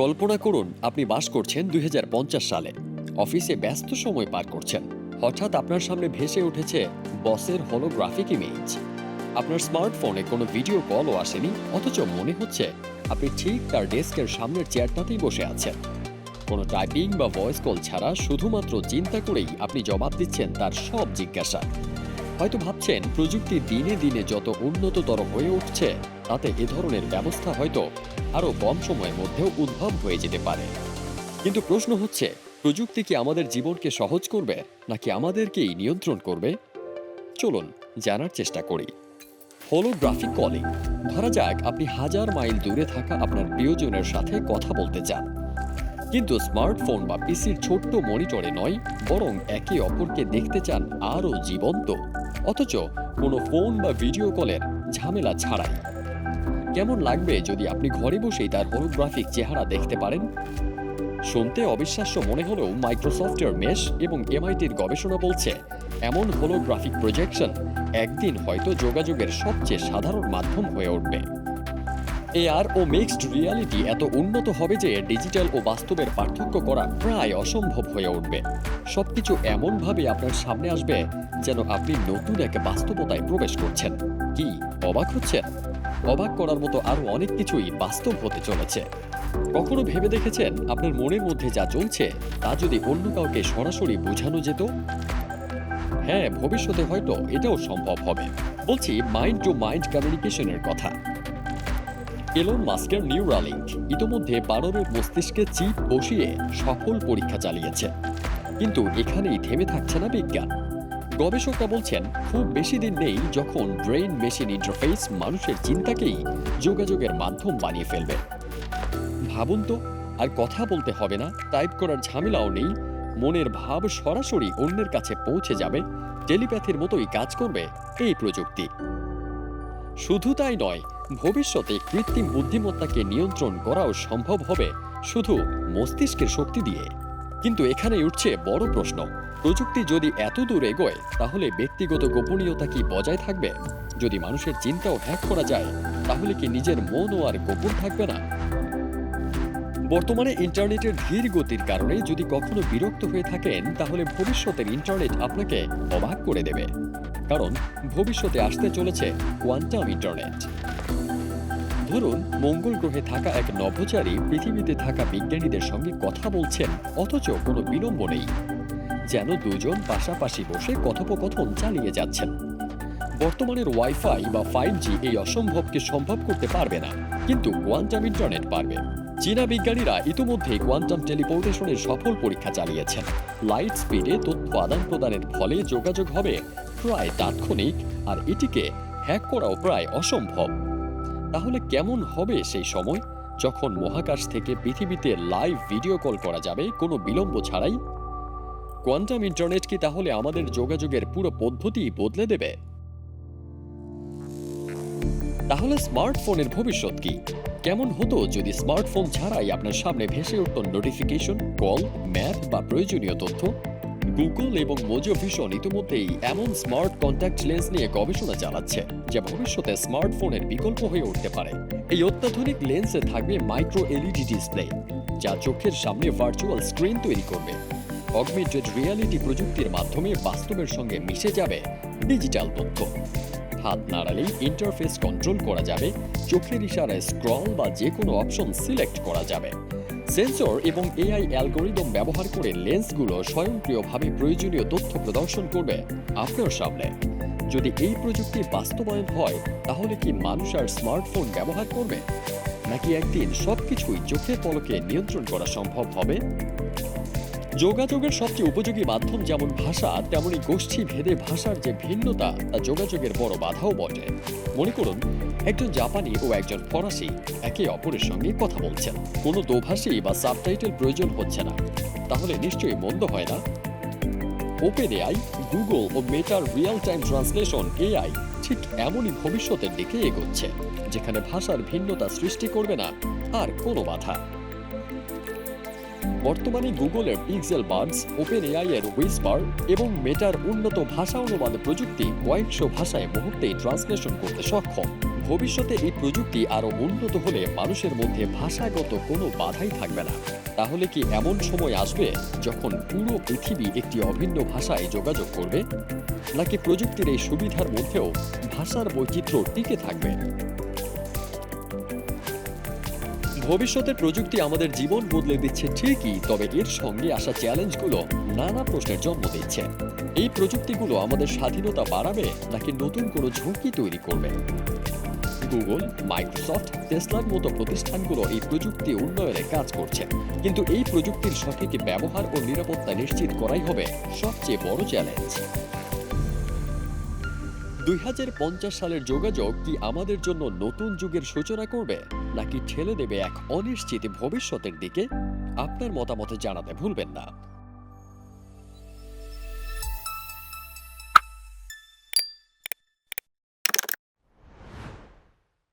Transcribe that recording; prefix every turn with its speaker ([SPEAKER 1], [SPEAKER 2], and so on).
[SPEAKER 1] কল্পনা করুন, আপনি বাস করছেন দুই হাজার পঞ্চাশ সালে। অফিসে ব্যস্ত সময় পার করছেন। হঠাৎ আপনার সামনে ভেসে উঠেছে বসের হলোগ্রাফিক ইমেজ আপনার স্মার্টফোনে কোনো ভিডিও কলও আসেনি, অথচ মনে হচ্ছে আপনি ঠিক তার ডেস্কের সামনের চেয়ারটাতেই বসে আছেন। কোনো টাইপিং বা ভয়েস কল ছাড়া শুধুমাত্র চিন্তা করেই আপনি জবাব দিচ্ছেন তার সব জিজ্ঞাসা। হয়তো ভাবছেন, প্রযুক্তি দিনে দিনে যত উন্নততর হয়ে উঠছে, তাতে এ ধরনের ব্যবস্থা হয়তো আরও কম সময়ের মধ্যেও উদ্ভব হয়ে যেতে পারে। কিন্তু প্রশ্ন হচ্ছে, প্রযুক্তি কি আমাদের জীবনকে সহজ করবে, নাকি আমাদেরকেই নিয়ন্ত্রণ করবে? চলুন জানার চেষ্টা করি। Holographic calling. ধরা যাক, আপনি হাজার মাইল দূরে থাকা আপনার প্রিয়জনের সাথে কথা বলতে চান। কিন্তু স্মার্টফোন বা পিসির ছোট্ট মনিটরে নয়, বরং একে অপরকে দেখতে চান আরও জীবন্ত। অথচ কোনো ফোন বা ভিডিও কলের ঝামেলা ছাড়াই। কেমন লাগবে যদি আপনি ঘরে বসেই তার হোলোগ্রাফিক চেহারা দেখতে পারেন? শুনতে অবিশ্বাস্য মনে হলেও মাইক্রোসফটের মেশ এবং এমআইটির গবেষণা বলছে, এমন হোলোগ্রাফিক প্রজেকশন একদিন হয়তো যোগাযোগের সবচেয়ে সাধারণ মাধ্যম হয়ে উঠবে। এআর ও মিক্সড রিয়ালিটি এত উন্নত হবে যে ডিজিটাল ও বাস্তবের পার্থক্য করা প্রায় অসম্ভব হয়ে উঠবে। সবকিছু এমনভাবে আপনার সামনে আসবে যেন আপনি নতুন এক বাস্তবতায় প্রবেশ করছেন। কি, অবাক হচ্ছেন? অবাক করার মতো আরও অনেক কিছুই বাস্তব হতে চলেছে। কখনো ভেবে দেখেছেন আপনার মনের মধ্যে যা চলছে তা যদি অন্য কাউকে সরাসরি বোঝানো যেত? হ্যাঁ ভবিষ্যতে হয়তো এটাও সম্ভব হবে। বলছি মাইন্ড টু মাইন্ড কমিউনিকেশনের কথা। এলন মাস্কের নিউরালিঙ্ক ইতোমধ্যে বানরের মস্তিষ্কে চিপ বসিয়ে সফল পরীক্ষা চালিয়েছে। কিন্তু এখানেই থেমে থাকছে না বিজ্ঞান। গবেষকরা বলছেন, খুব বেশি দিন নেই যখন ব্রেইন মেশিন ইন্টারফেস মানুষের চিন্তাকেই যোগাযোগের মাধ্যম বানিয়ে ফেলবে। ভাবুন তো, আর কথা বলতে হবে না, টাইপ করার ঝামেলাও নেই, মনের ভাব সরাসরি অন্যের কাছে পৌঁছে যাবে, টেলিপ্যাথির মতোই কাজ করবে এই প্রযুক্তি। শুধু তাই নয়, ভবিষ্যতে কৃত্রিম বুদ্ধিমত্তাকে নিয়ন্ত্রণ করাও সম্ভব হবে শুধু মস্তিষ্কের শক্তি দিয়ে। কিন্তু এখানে উঠছে বড় প্রশ্ন। প্রযুক্তি যদি এত দূর এগোয়, তাহলে ব্যক্তিগত গোপনীয়তা কি বজায় থাকবে? যদি মানুষের চিন্তাও হ্যাক করা যায়, তাহলে কি নিজের মনও আর গোপন থাকবে না? বর্তমানে ইন্টারনেটের ধীর গতির কারণে যদি কখনো বিরক্ত হয়ে থাকেন, তাহলে ভবিষ্যতের ইন্টারনেট আপনাকে অবাক করে দেবে। কারণ ভবিষ্যতে আসতে চলেছে কোয়ান্টাম ইন্টারনেট। ধরুন, মঙ্গল গ্রহে থাকা এক নভোচারী পৃথিবীতে থাকা বিজ্ঞানীদের সঙ্গে কথা বলছেন, অথচ কোনো বিলম্ব নেই। যেন দুজন পাশাপাশি বসে কথোপকথন চালিয়ে যাচ্ছেন। বর্তমানের ওয়াইফাই বা ফাইভ জি এই অসম্ভবকে সম্ভব করতে পারবে না, কিন্তু কোয়ান্টাম ইন্টারনেট পারবে। চীনা বিজ্ঞানীরা ইতিমধ্যে কোয়ান্টাম টেলিপোর্টেশনের সফল পরীক্ষা চালিয়েছেন। লাইট স্পিডে তথ্য আদান প্রদানের ফলে যোগাযোগ হবে প্রায় তাৎক্ষণিক, আর এটিকে হ্যাক করাও প্রায় অসম্ভব। তাহলে কেমন হবে সেই সময়? যখন মহাকাশ থেকে পৃথিবীতে লাইভ ভিডিও কল করা যাবে, কোনো বিলম্ব ছাড়াই? কোয়ান্টাম ইন্টারনেট কি তাহলে আমাদের যোগাযোগের পুরো পদ্ধতি বদলে দেবে? তাহলে স্মার্টফোনের ভবিষ্যৎ কি? কেমন হতো যদি স্মার্টফোন ছাড়াই আপনার সামনে ভেসে উঠত নোটিফিকেশন কল ম্যাপ বা প্রয়োজনীয় তথ্য? গুগল এবং মোজো ভিশন ইতিমধ্যেই এমন স্মার্ট কন্ট্যাক্ট লেন্স নিয়ে গবেষণা চালাচ্ছে, যা ভবিষ্যতে স্মার্টফোনের বিকল্প হয়ে উঠতে পারে। এই অত্যাধুনিক লেন্সে থাকবে মাইক্রো এলইডি ডিসপ্লে যা চোখের সামনে ভার্চুয়াল স্ক্রিন তৈরি করবে। অগমেন্টেড রিয়ালিটি প্রযুক্তির মাধ্যমে বাস্তবের সঙ্গে মিশে যাবে ডিজিটাল তথ্য। হাত নাড়ালেই ইন্টারফেস কন্ট্রোল করা যাবে, চোখের ইশারায় স্ক্রল বা যে কোনো অপশন সিলেক্ট করা যাবে। সেন্সর এবং এআই অ্যালগোরিদম ব্যবহার করে লেন্সগুলো স্বয়ংক্রিয়ভাবে প্রয়োজনীয় তথ্য প্রদর্শন করবে আপনার সামনে। যদি এই প্রযুক্তি বাস্তবায়ন হয়, তাহলে কি মানুষ আর স্মার্টফোন ব্যবহার করবে? নাকি একদিন সবকিছুই চোখের পলকে নিয়ন্ত্রণ করা সম্ভব হবে? যোগাযোগের সবচেয়ে উপযোগী মাধ্যম যেমন ভাষা, তেমনি গোষ্ঠী ভেদে ভাষার যে ভিন্নতা, তা যোগাযোগের বড় বাধাও বটে। মনে করুন, একজন জাপানি ও একজন ফরাসি একে অপরের সঙ্গে কথা বলছেন। কোনো দোভাষী বা সাবটাইটেল প্রয়োজন হচ্ছে না। তাহলে নিশ্চয়ই মন্দ হয় না? ওপেন এআই গুগল ও মেটার রিয়েল টাইম ট্রান্সলেশন এআই ঠিক এমনই ভবিষ্যতের দিকে এগোচ্ছে, যেখানে ভাষার ভিন্নতা সৃষ্টি করবে না আর কোনো বাধা। বর্তমানে গুগলের পিক্সেল বাডস ওপেন এআই এর উইসপার এবং মেটার উন্নত ভাষা অনুবাদ প্রযুক্তি কয়েকশো ভাষায় মুহূর্তেই ট্রান্সলেশন করতে সক্ষম। ভবিষ্যতে এই প্রযুক্তি আরও উন্নত হলে মানুষের মধ্যে ভাষাগত কোনো বাধাই থাকবে না। তাহলে কি এমন সময় আসবে যখন পুরো পৃথিবী একটি অভিন্ন ভাষায় যোগাযোগ করবে? নাকি প্রযুক্তির এই সুবিধার মধ্যেও ভাষার বৈচিত্র্য টিকে থাকবে? ভবিষ্যতের প্রযুক্তি আমাদের জীবন বদলে দিচ্ছে ঠিকই, তবে এর সঙ্গে আসা চ্যালেঞ্জগুলো নানা প্রশ্নের জন্ম দিচ্ছে। এই প্রযুক্তিগুলো আমাদের স্বাধীনতা বাড়াবে নাকি নতুন কোনো ঝুঁকি তৈরি করবে? গুগল মাইক্রোসফট টেসলার মতো প্রতিষ্ঠানগুলো এই প্রযুক্তি উন্নয়নে কাজ করছে। কিন্তু এই প্রযুক্তির সঠিক ব্যবহার ও নিরাপত্তা নিশ্চিত করাই হবে সবচেয়ে বড় চ্যালেঞ্জ দুই হাজার পঞ্চাশ সালের যোগাযোগ কি আমাদের জন্য নতুন যুগের সূচনা করবে? নাকি ঠেলে দেবে এক অনিশ্চিত ভবিষ্যতের দিকে? আপনার মতামত জানাতে ভুলবেন না।